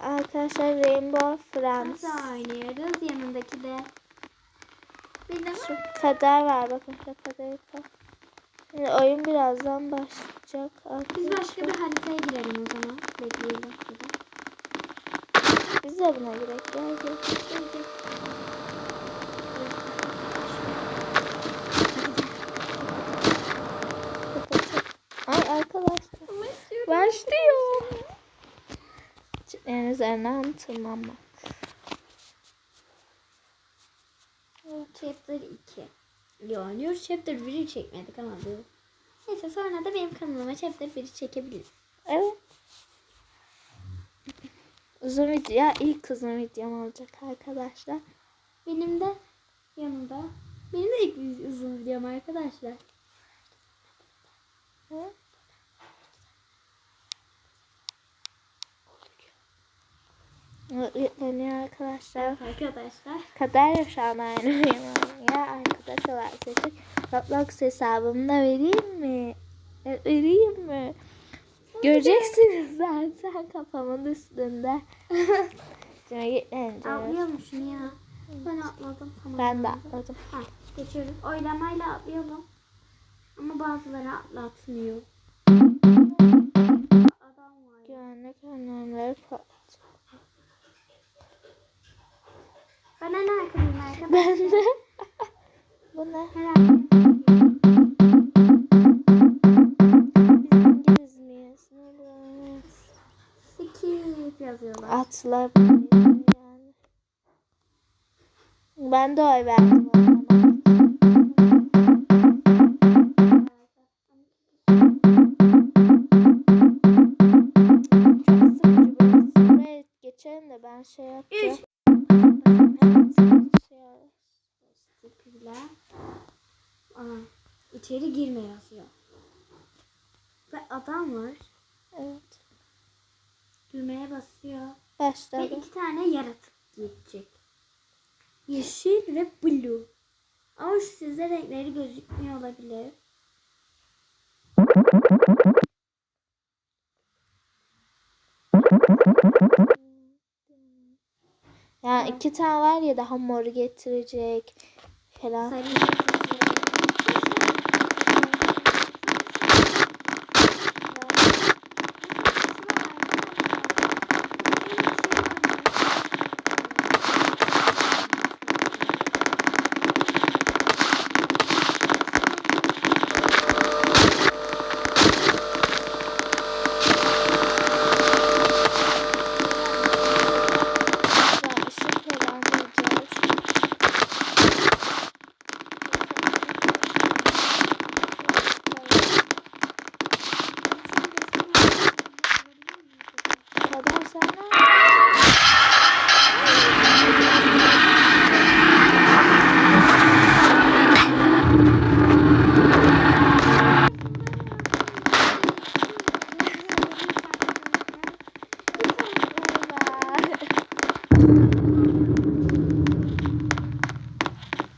Arkadaşlar Rainbow Friends. Nasıl oynuyoruz? Yanındaki de. Benim Şu kader var bakın şu kaderi tak. Şimdi oyun birazdan başlayacak Biz arkadaşlar. başka bir haritaya girelim o zaman. Bekleyelim. şurada. Biz de buna girek. Gel gel. Gel, gel. Ay arkadaşlar. Başlıyor. En üzerinden tırmanmak. Chapter 2. Ya oynuyoruz. Chapter 1'i çekmedik ama bu. Neyse sonra da benim kanalıma Chapter 1'i çekebiliriz. Evet. Uzun video. Ya ilk uzun videom olacak arkadaşlar. Benim de yanımda. Benim de ilk uzun videom arkadaşlar. Evet. Yükleniyor arkadaşlar. Arkadaşlar. Kader şu an aynı ya arkadaş olarak seçtik. Roblox hesabımı da vereyim mi? E, Vereyim mi? Göreceksiniz zaten kafamın üstünde. Şimdi yükleneceğiz. Şunu ya. Ben atladım. Tamam. Ben de atladım. Ha, geçiyoruz. Oylamayla atlayalım. Ama bazıları atlatmıyor. Ben de. Bu ne? Herhalde. Biz İngiliz miyiz? Ne bu? Skip yazıyorlar. Yani. Ben de oy verdim geçelim de ben şey yapacağım. Skip'ler. Aa, içeri girme yazıyor. Ve adam var. Evet. Düğmeye basıyor. Ve Başladı. iki tane yaratık geçecek. Yeşil ve blue. Ama şu size renkleri gözükmüyor olabilir. İki tane var ya daha moru getirecek falan. Sarı